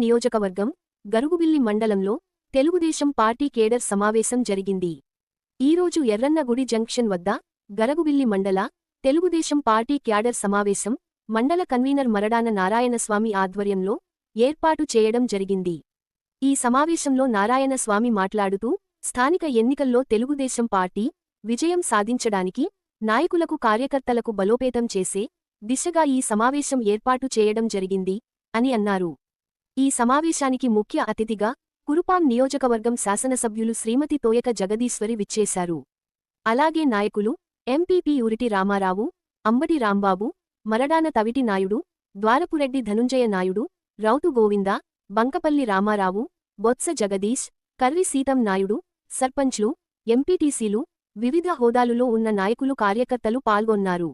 నియోజకవర్గం గరుగుబిల్లి మండలంలో Telugu Desam party cadre సమావేశం జరిగింది. ఈరోజు ఎర్రన్నగుడి జంక్షన్ వద్ద గరగుబిల్లి మండల తెలుగుదేశం పార్టీ క్యాడర్ సమావేశం మండల కన్వీనర్ మరడాన నారాయణస్వామి ఆధ్వర్యంలో ఏర్పాటు చేయడం జరిగింది. ఈ సమావేశంలో నారాయణస్వామి మాట్లాడుతూ స్థానిక ఎన్నికల్లో తెలుగుదేశం పార్టీ విజయం సాధించడానికి నాయకులకు కార్యకర్తలకు బలోపేతం చేసే దిశగా ఈ సమావేశం ఏర్పాటు చేయడం జరిగింది అని అన్నారు. ఈ సమావేశానికి ముఖ్య అతిథిగా కురుపాం నియోజకవర్గం శాసనసభ్యులు శ్రీమతి తోయక జగదీశ్వరి విచ్చేశారు. అలాగే నాయకులు ఎంపీపీ ఉరిటి రామారావు అంబటి రాంబాబు మరడాన తవిటి నాయుడు ద్వారపురెడ్డి ధనుంజయ నాయుడు రౌతు గోవింద బంకపల్లి రామారావు బొత్స జగదీష్ కర్వి సీతం నాయుడు సర్పంచ్లు ఎంపీటీసీలు వివిధ హోదాలులో ఉన్న నాయకులు కార్యకర్తలు పాల్గొన్నారు.